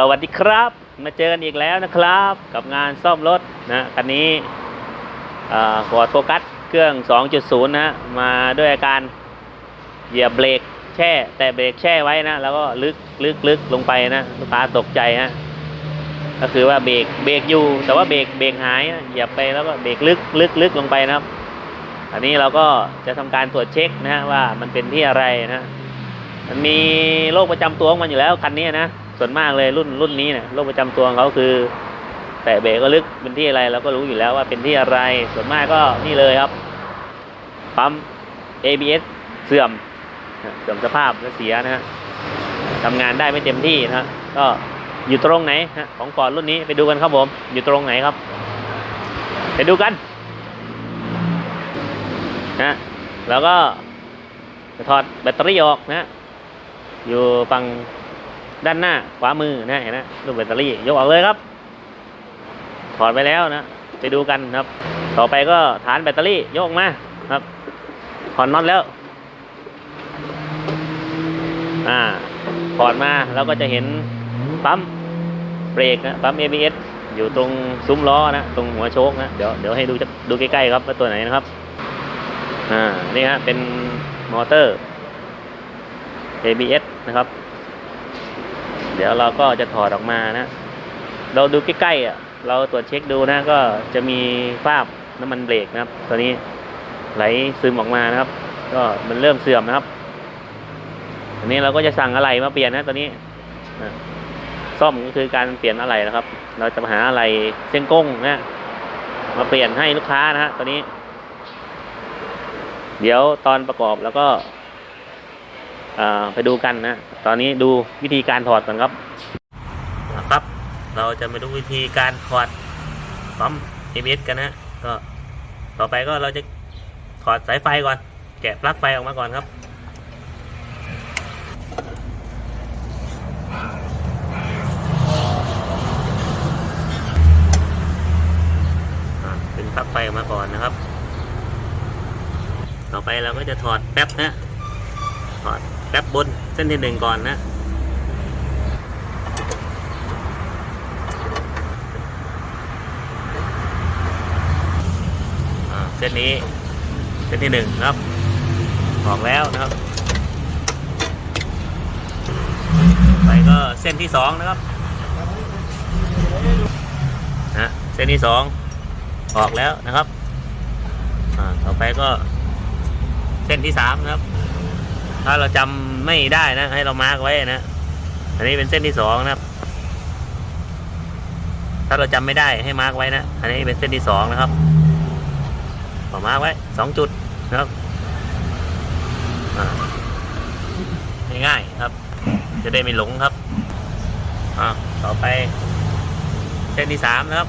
สวัสดีครับ มาเจอกันอีกแล้วนะครับ กับงานซ่อมรถนะคันนี้ฟอร์ดโฟกัสเครื่อง 2.0 นะมาด้วยอาการเหยียบเบรกแช่ แต่เบรกแช่ไว้นะ แล้วก็ลึกลึกลึกลงไปนะลูกค้าตกใจฮะก็คือว่าเบรกเบรกอยู่ แต่ว่าเบรกเบรกหายนะเหยียบไปแล้วก็เบรกลึกลึกลึกลงไปนะครับ อันนี้เราก็จะทำการตรวจเช็คนะฮะว่ามันเป็นที่อะไรนะมันมีโรคประจำตัวของมันอยู่แล้วคันนี้นะ ส่วนมากเลยรุ่นรุ่นนี้เนี่ยโรคประจำตัวของเขาคือ แตะเบรกก็ลึกเป็นที่อะไรเราก็รู้อยู่แล้วว่าเป็นที่อะไร ส่วนมากก็นี่เลยครับปั๊ม ABS เสื่อมเสื่อมสภาพและเสียนะฮะทำงานได้ไม่เต็มที่นะฮะก็อยู่ตรงไหนฮะของก่อนรุ่นนี้ไปดูกันครับผม อยู่ตรงไหนครับ ไปดูกันนะแล้วก็จะถอดแบตเตอรี่ออกนะ อยู่ฝั่ง ด้านหน้าขวามือนะเห็นไหมรูปแบตเตอรี่ยกออกเลยครับ ถอดไปแล้วนะไปดูกันครับ ต่อไปก็ฐานแบตเตอรี่ยกมาครับถอดน็อตแล้วอ่าถอดมาแล้วก็จะเห็นปั๊มเบรกนะปั๊ม ABS อยู่ตรงซุ้มล้อนะตรงหัวโชคนะเดี๋ยวเดี๋ยวให้ดูดูใกล้ๆครับว่าตัวไหนนะครับอ่านี่ฮะเป็นมอเตอร์ ABS นะครับ เดี๋ยวเราก็จะถอดออกมานะ เราดูใกล้ๆอะ เราตรวจเช็คดูนะ ก็จะมีคราบน้ำมันเบรกนะครับ ตัวนี้ไหลซึมออกมานะครับ ก็มันเริ่มเสื่อมนะครับอันนี้เราก็จะสั่งอะไรมาเปลี่ยนนะตัวนี้ซ่อมก็คือการเปลี่ยนอะไรนะครับ เราจะหาอะไรเส้นก้งนะมาเปลี่ยนให้ลูกค้านะฮะตัวนี้ เดี๋ยวตอนประกอบแล้วก็ ไปดูกันนะ ตอนนี้ดูวิธีการถอดก่อนครับครับ เราจะมาดูวิธีการถอดปั๊ม ABS กันนะก็ต่อไปก็เราจะถอดสายไฟก่อน แกะปลั๊กไฟออกมาก่อนครับเป็นปลั๊กไฟออกมาก่อนนะครับ ต่อไปเราก็จะถอดแป๊บนะถอด แป๊บบนเส้นที่หนึ่งก่อนนะ เส้นนี้ เส้นที่หนึ่งนะครับ ออกแล้วนะครับ ไปก็เส้นที่สองนะครับนะเส้นที่สองออกแล้วนะครับอ่าต่อไปก็เส้นที่สามนะครับ ถ้าเราจำไม่ได้นะให้เรามาร์กไว้นะ อันนี้เป็นเส้นที่สองนะครับถ้าเราจำไม่ได้ให้มาร์กไว้นะ อันนี้เป็นเส้นที่สองนะครับขอมาร์กไว้สองจุดนะครับอ่าง่ายๆครับ จะได้ไม่หลงครับอ่าต่อไป เส้นที่สามนะครับ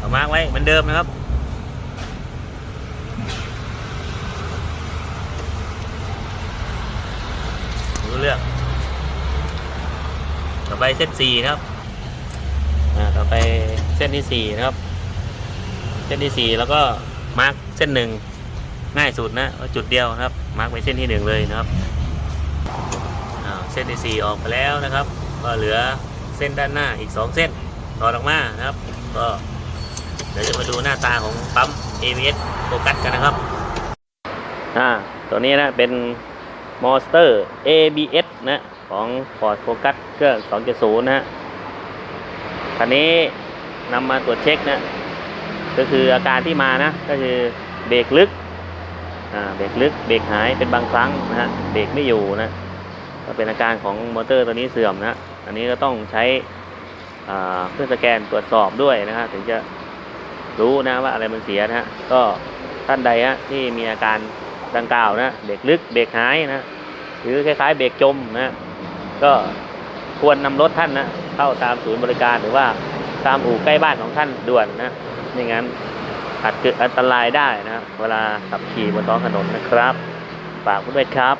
ขอมาร์กไว้เหมือนเดิมนะครับ เรื่องต่อไปเส้นสี่นะครับอ่าต่อไปเส้นที่สี่นะครับ เส้นที่สี่แล้วก็มาร์กเส้นหนึ่งง่ายสุดนะจุดเดียวนะครับ มาร์กไปเส้นที่หนึ่งเลยนะครับเส้นที่สี่ออกไปแล้วนะครับ ก็เหลือเส้นด้านหน้าอีกสองเส้นถอออกมานะครับ ก็เดี๋ยวจะมาดูหน้าตาของปั๊ม ABS โฟกัสกันนะครับ อ่า ตัวนี้นะเป็น มอสเตอร์ ABS นะของ Ford Focus เครื่อง 2.0 นะฮะคันนี้นำมาตรวจเช็คนะก็คืออาการที่มานะ ก็คือเบรกลึกอ่าเบรกลึกเบรกหายเป็นบางครั้งนะฮะเบรกไม่อยู่นะก็เป็นอาการของมอเตอร์ตัวนี้เสื่อมนะอันนี้ก็ต้องใช้เครื่องสแกนตรวจสอบด้วยนะฮะถึงจะรู้นะว่าอะไรมันเสียนะฮะก็ท่านใดฮะที่มีอาการ ดังกล่าวนะเบรกลึกเบรกหายนะหรือคล้ายๆเบรกจมนะก็ควรนำรถท่านนะเข้าตามศูนย์บริการหรือว่าตามอู่ใกล้บ้านของท่านด่วนนะไม่งั้นอาจเกิดอันตรายได้นะเวลาขับขี่บนท้องถนนนะครับฝากไว้ด้วยครับ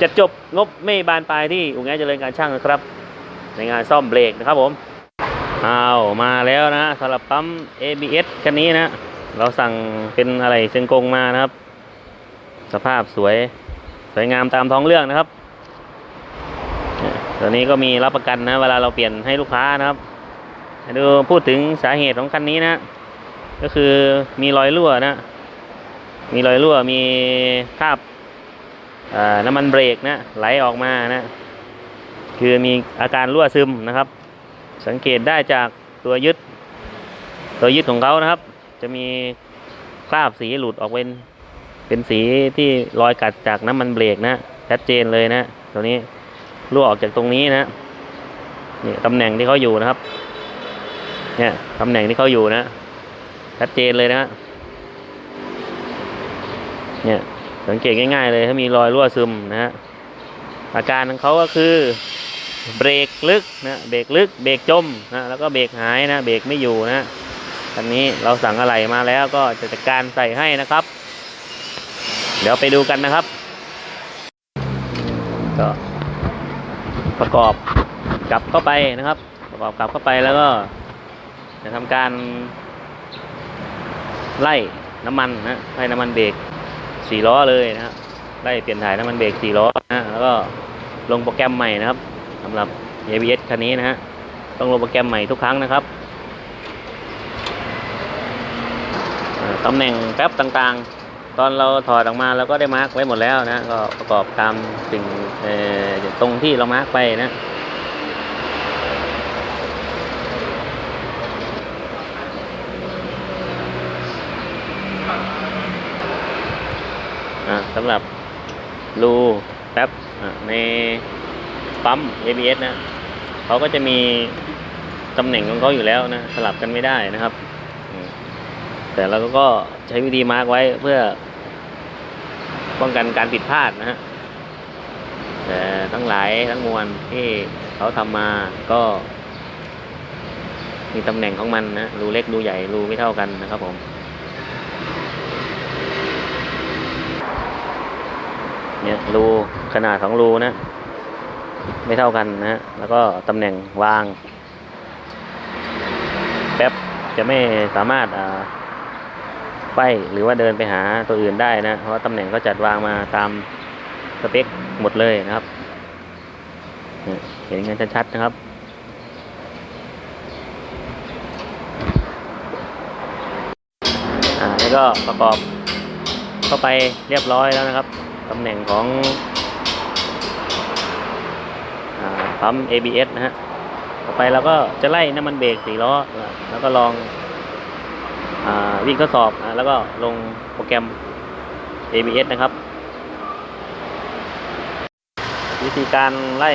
จะจบงบไม่บานปลายที่อู่แง่เจริญการช่างนะครับ ในงานซ่อมเบรกนะครับผมเอามาแล้วนะสำหรับปั๊ม ABS คันนี้นะ เราสั่งเป็นอะไรเชิงกงมานะครับ สภาพสวยสวยงามตามท้องเรื่องนะครับตัวนี้ก็มีรับประกันนะ เวลาเราเปลี่ยนให้ลูกค้านะครับดูพูดถึงสาเหตุของคันนี้นะ ก็คือมีรอยรั่วนะ มีรอยรั่วมีคราบน้ำมันเบรกนะไหลออกมานะ คือมีอาการรั่วซึมนะครับ สังเกตได้จากตัวยึด ตัวยึดของเขานะครับ จะมีคราบสีหลุดออกเป็น เป็นสีที่รอยกัดจากน้ำมันเบรกนะชัดเจนเลยนะตัวนี้รั่วออกจากตรงนี้นะนี่ตำแหน่งที่เขาอยู่นะครับ เนี่ยตำแหน่งที่เขาอยู่นะชัดเจนเลยนะเนี่ยสังเกตง่ายๆเลยถ้ามีรอยรั่วซึมนะฮะอาการของเขาก็คือเบรกลึกนะเบรกลึกเบรกจมนะแล้วก็เบรกหายนะเบรกไม่อยู่นะคันนี้เราสั่งอะไหล่มาแล้วก็จะจัดการใส่ให้นะครับ เดี๋ยวไปดูกันนะครับ ก็ประกอบกลับเข้าไปนะครับ ประกอบกลับเข้าไปแล้วก็ จะทำการไล่น้ำมันนะไล่น้ำมันเบรกสี่ล้อเลยนะครับไล่เปลี่ยนถ่ายน้ำมันเบรกสี่ล้อนะแล้วก็ลงโปรแกรมใหม่นะครับสำหรับ ABS คันนี้นะฮะต้องลงโปรแกรมใหม่ทุกครั้งนะครับตำแหน่งแป๊บต่างๆ ตอนเราถอดออกมาเราก็ได้มาร์กไว้หมดแล้วนะ ก็ประกอบตามสิ่งตรงที่เรามาร์กไปนะสำหรับรูแป๊บในปั๊ม ABS นะเขาก็จะมีตำแหน่งของเขาอยู่แล้วนะ สลับกันไม่ได้นะครับ แต่เราก็ใช้วิธีมาร์กไว้เพื่อ ป้องกันการผิดพลาดนะฮะแต่ทั้งหลายทั้งมวลที่เขาทำมาก็ มีตำแหน่งของมันนะรูเล็กรูใหญ่รูไม่เท่ากันนะครับผมเนี่ยรูขนาดของรูนะ ไม่เท่ากันนะ แล้วก็ตำแหน่งวาง แป๊บจะไม่สามารถอ่า ไฟหรือว่าเดินไปหาตัวอื่นได้นะ เพราะว่าตำแหน่งก็จัดวางมาตามสเปคหมดเลยนะครับเนี่ยเห็นกันชัดๆนะครับอ่าแล้วก็ประกอบเข้าไปเรียบร้อยแล้วนะครับตำแหน่งของอปั๊ม ABS นะฮะ ต่อไปเราก็จะไล่น้ำมันเบรกสี่ล้อ แล้วก็ลอง วิ่งทดสอบอแล้วก็ลงโปรแกรม ABS นะครับ วิธีการไล่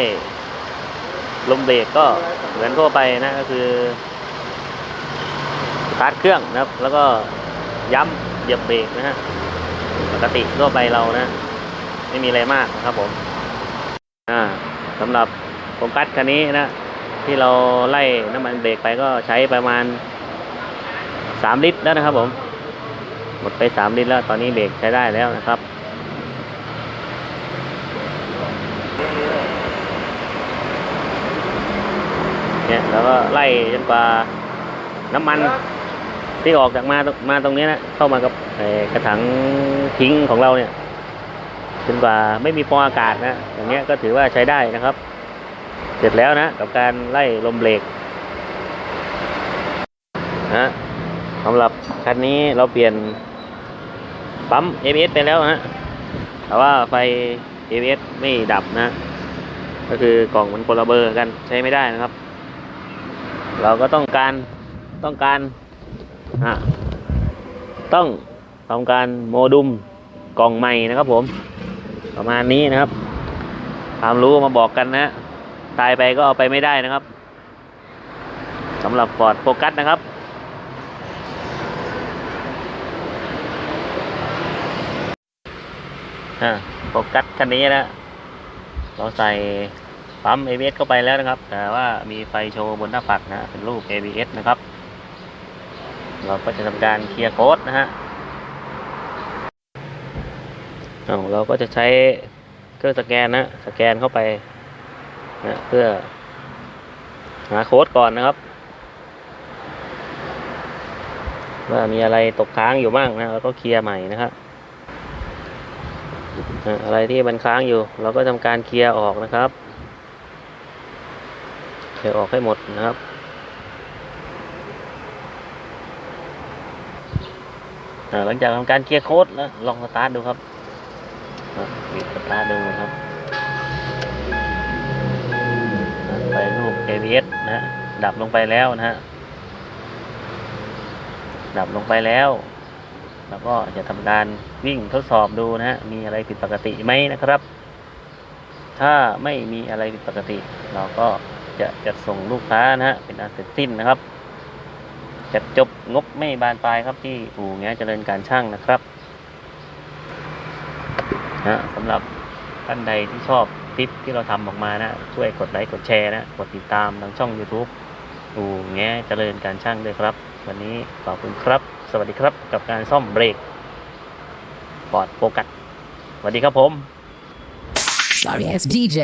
ลมเบรกก็เหมือนทั่วไปนะก็คือสตาร์ทเครื่องนะครับ แล้วก็ย้ำเหยียบเบรกนะฮะปกติทั่วไปเรานะ ไม่มีอะไรมากนะครับผมสำหรับโฟกัสคันนี้นะ ที่เราไล่น้ำมันเบรกไปก็ใช้ประมาณ สามลิตรแล้วนะครับผม หมดไปสามลิตรแล้ว ตอนนี้เบรกใช้ได้แล้วนะครับ เนี่ยแล้วก็ไล่จนกว่าน้ำมันที่ออกจากมาตรงมาตรงนี้นะเข้ามากับกระถังทิ้งของเราเนี่ยจนกว่าไม่มีฟองอากาศนะอย่างเงี้ยก็ถือว่าใช้ได้นะครับ เสร็จแล้วนะ กับการไล่ลมเบรกนะ สำหรับคันนี้เราเปลี่ยนปั๊ม ABS ไปแล้วฮะ แต่ว่าไฟ ABS ไม่ดับนะ ก็คือกล่องมันคนละเบอร์กันใช้ไม่ได้นะครับ เราก็ต้องการต้องการอะต้องทำการโมดุมกล่องใหม่นะครับผม ประมาณนี้นะครับความรู้มาบอกกันนะฮะตายไปก็เอาไปไม่ได้นะครับสำหรับฟอร์ดโฟกัสนะครับ อ่า โฟกัสคันนี้นะ เราใส่ปั๊ม ABS เข้าไปแล้วนะครับ แต่ว่ามีไฟโชว์บนหน้าปัดนะ เป็นรูป ABS นะครับ เราก็จะทำการเคลียร์โค้ดนะฮะเราก็จะใช้เครื่องสแกนนะสแกนเข้าไปนะเพื่อหาโค้ดก่อนนะครับว่ามีอะไรตกค้างอยู่บ้างนะเราก็เคลียร์ใหม่นะครับ อะไรที่มันค้างอยู่ เราก็ทำการเคลียร์ออกนะครับเคลียร์ออกให้หมดนะครับหลังจากทำการเคลียร์โค้ดแล้วลองสตาร์ทดูครับปิดสตาร์ทดูนะครับไปรูป ABS นะฮะดับลงไปแล้วนะฮะดับลงไปแล้ว แล้วก็จะทำการวิ่งทดสอบดูนะฮะมีอะไรผิดปกติไหมนะครับ ถ้าไม่มีอะไรผิดปกติ เราก็จะจัดส่งลูกค้านะฮะเป็นอันเสร็จสิ้นนะครับจัดจบงบไม่บานปลายครับที่อู่แงเจริญการช่างนะครับนะสำหรับท่านใดที่ชอบคลิปที่เราทำออกมานะ ช่วยกดไลค์กดแชร์นะ กดติดตามทางช่อง YouTube อู่แงเจริญการช่างด้วยครับ วันนี้ขอบคุณครับ วัสดีครับ กับการซ่อมเบรกบอดโฟกัสสวัสดีครับผม Sorry S DJ